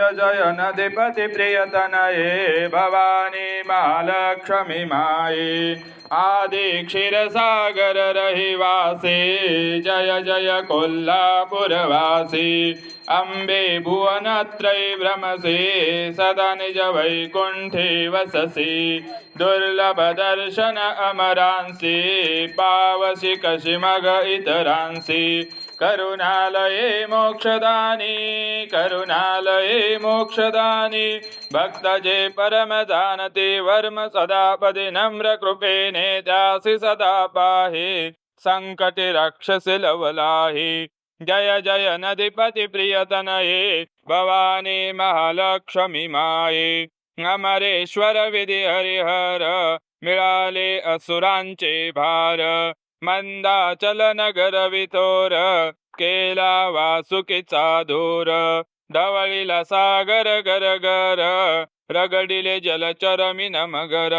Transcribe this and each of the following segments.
जय नधिपति प्रियतनये भवानी महालक्ष्मी माये आदि क्षीरसागर रहिवासी जय जय कोल्हापुरवासी। अम्बे भुवनत्रयी भ्रमसि सदा निज वैकुण्ठे वससि। दुर्लभ दर्शन अमरांसि पावसि कशिमग इतरांसि। करुणालये मोक्षदानी करुणालये मोक्षदानी भक्तजे परम जानते वर्म सदापदि नम्र कृपेने त्यासि सदा पाहि संकटे रक्षसि लवलाहि जय जय नदीपति प्रियतनये भवानी महालक्ष्मी माये अमरेश्वर विधि हरिहर मिळाले असुरांचे भार मंदाचल नगर विथोर केला वासुकीचा धूर ढवळीला सागर गर गर रगडिले जलचर मगर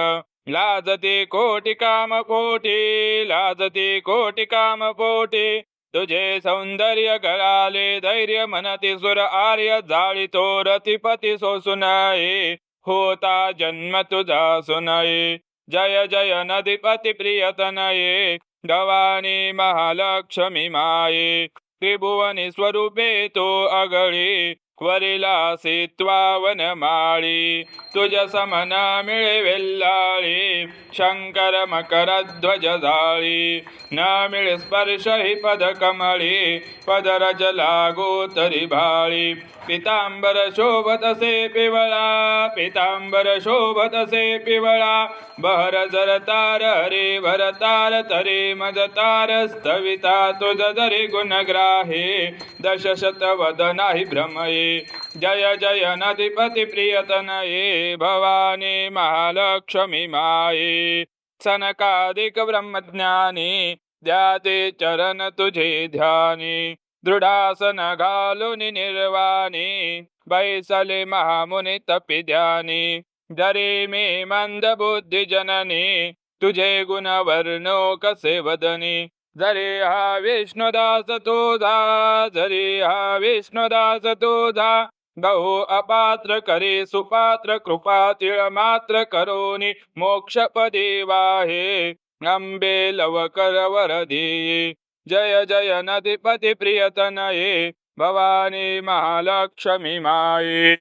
लाजती कोटी काम पोटी लाजती कोटी काम पोटी तुझे सौंदर्य गळाले धैर्य मनती सुर आर्य जाळी तो रतिपती सोसुनये होता जन्म तुझा सुनाई जय जय नदीपती प्रियतनये धवानी महालक्ष्मी माये त्रिभुवनी स्वरूपे तो अगळी वरिला सीत्वावन माळी तुझ समन मिळे वेल्लाळी शंकर मकर ध्वज झाळी न मिळे स्पर्श हि पद कमळी पदरज लागो तरी भाळी. पितांबर शोभतसे पिवळा पितांबर शोभतसे पिवळा बहर जर तार हरे भर तार तरे मज तार स्थविता तुझ जरी गुणग्राहे दशशत वदनाहि भ्रमये. जय जय नदीपति प्रियतनये भवानी महालक्ष्मी माये. सनकादिक ब्रह्मज्ञानी द्याते चरण तुझे ध्यानी. दृढासन घालून निर्वाणी बैसले महामुनी तपी ध्यानी जरी मी मंद बुद्धी जननी तुझे गुण वर्णो कसे वदनी? जरी हा विष्णुदास तुझा जरी हा विष्णुदास तुझा बहु अपात्र करे सुपात्र कृपा तिळ मात्र करोनी मोक्षपदी वाहे। अंबे लवकर वरदी। जय जय नदिपति प्रियतनये भवानी महालक्ष्मी माये।